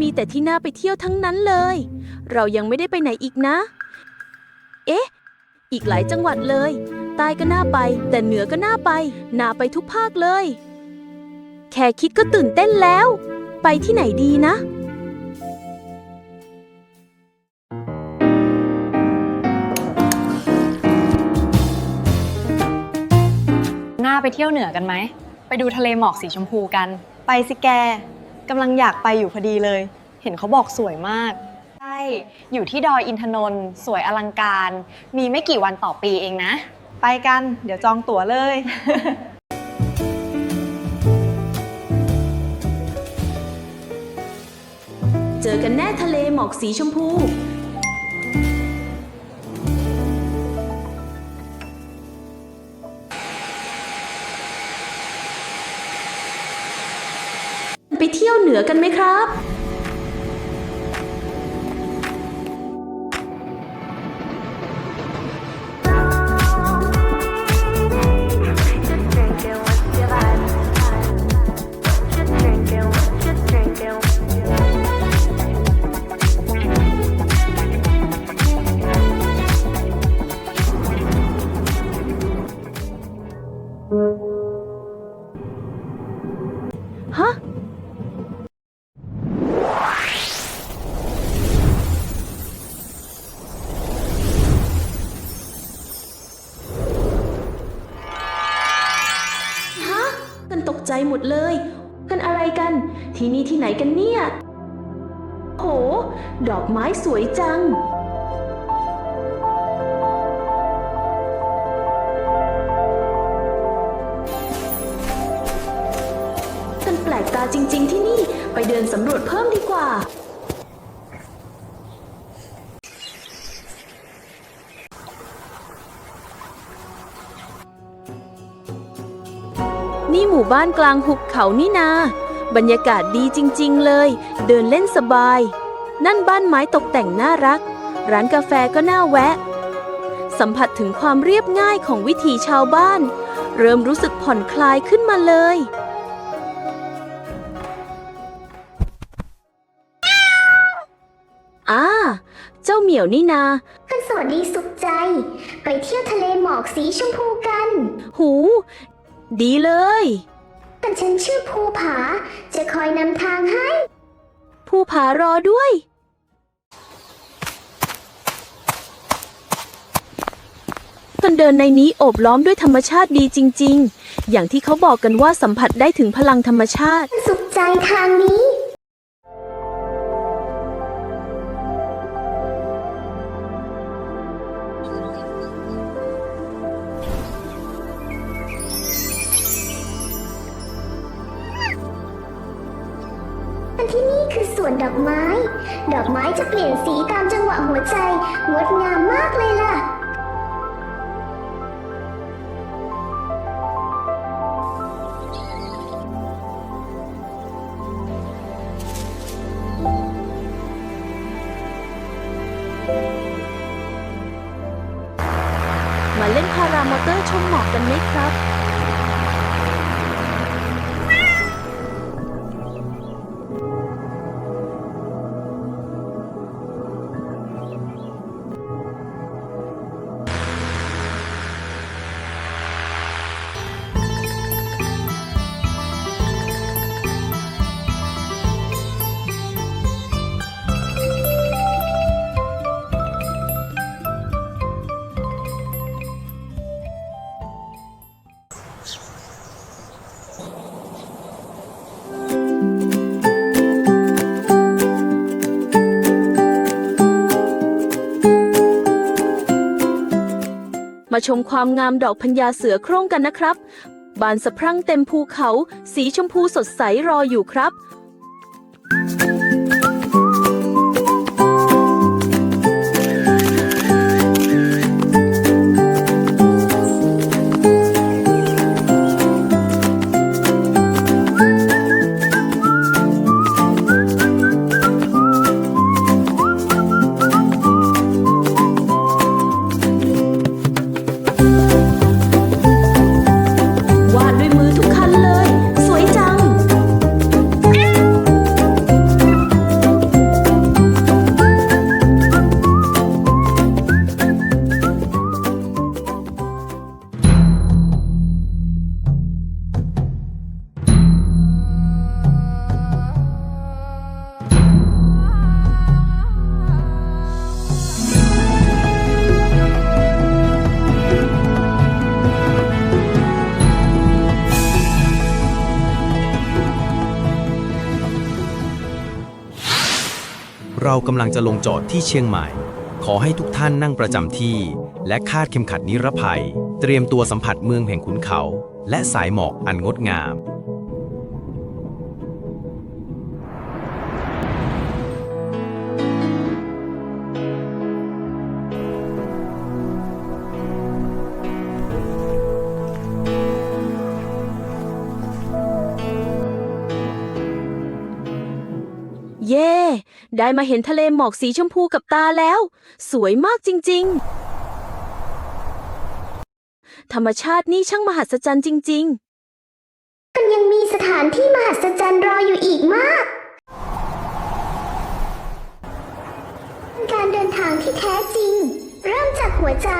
มีแต่ที่น่าไปเที่ยวทั้งนั้นเลย เรายังไม่ได้ไปไหนอีกนะ เอ๊ะ อีกหลายจังหวัดเลย ใต้ก็น่าไป แต่เหนือก็น่าไป น่าไปทุกภาคเลย แค่คิดก็ตื่นเต้นแล้ว ไปที่ไหนดีนะ หน้าไปเที่ยวเหนือกันไหม ไปดูทะเลหมอกสีชมพูกัน ไปสิแก กำลังอยากไปอยู่พอดีเลย เห็นเขาบอกสวยมากใช่อยู่ที่ดอยอินทนนท์สวยอลังการ มีไม่กี่วันต่อปีเองนะ ไปกัน เดี๋ยวจองตั๋วเลย เจอกันแน่ทะเลหมอกสีชมพู เที่ยวเหนือกันไหมครับ ใจหมดเลย กันอะไรกัน ที่นี่ที่ไหนกันเนี่ย โห ดอกไม้สวยจัง กันแปลกตาจริง ๆ ที่นี่ ไปเดินสำรวจเพิ่มดีกว่า นี่หมู่บ้านกลางหุบเขานี่นา บรรยากาศดีจริง ๆ เลย เดินเล่นสบาย นั่นบ้านไม้ตกแต่งน่ารัก ร้านกาแฟก็น่าแวะ สัมผัสถึงความเรียบง่ายของวิถีชาวบ้าน เริ่มรู้สึกผ่อนคลายขึ้นมาเลย อ่า เจ้าเหมียวนี่นา กันสวัสดีสุขใจ ไปเที่ยวทะเลหมอกสีชมพูกัน หู ดีเลยกันฉันชื่อภูผา จะคอยนำทางให้ผู้ผารอด้วยกันเดินในนี้โอบล้อมด้วยธรรมชาติดีจริง ๆ อย่างที่เขาบอกกันว่าสัมผัสได้ถึงพลังธรรมชาติ สุขใจทางนี้ วนดอกไม้ ดอกไม้จะเปลี่ยนสีตามจังหวะหัวใจ งดงามมากเลยล่ะ มาเล่นพารามอเตอร์ชมหมอกกันไหมครับ มาชมความงามดอกพญาเสือโคร่งกันนะครับ บานสะพรั่งเต็มภูเขา สีชมพูสดใสรออยู่ครับ เรากำลังจะลงจอดที่เชียงใหม่ ขอให้ทุกท่านนั่งประจำที่ และคาดเข็มขัดนิรภัย เตรียมตัวสัมผัสเมืองแห่งขุนเขา และสายหมอกอันงดงาม ได้มาเห็นทะเลหมอกสีชมพูกับตาแล้ว สวยมากจริง ๆ ธรรมชาตินี่ช่างมหัศจรรย์จริง ๆ มันยังมีสถานที่มหัศจรรย์รออยู่อีกมาก การเดินทางที่แท้จริง เริ่มจากหัวใจ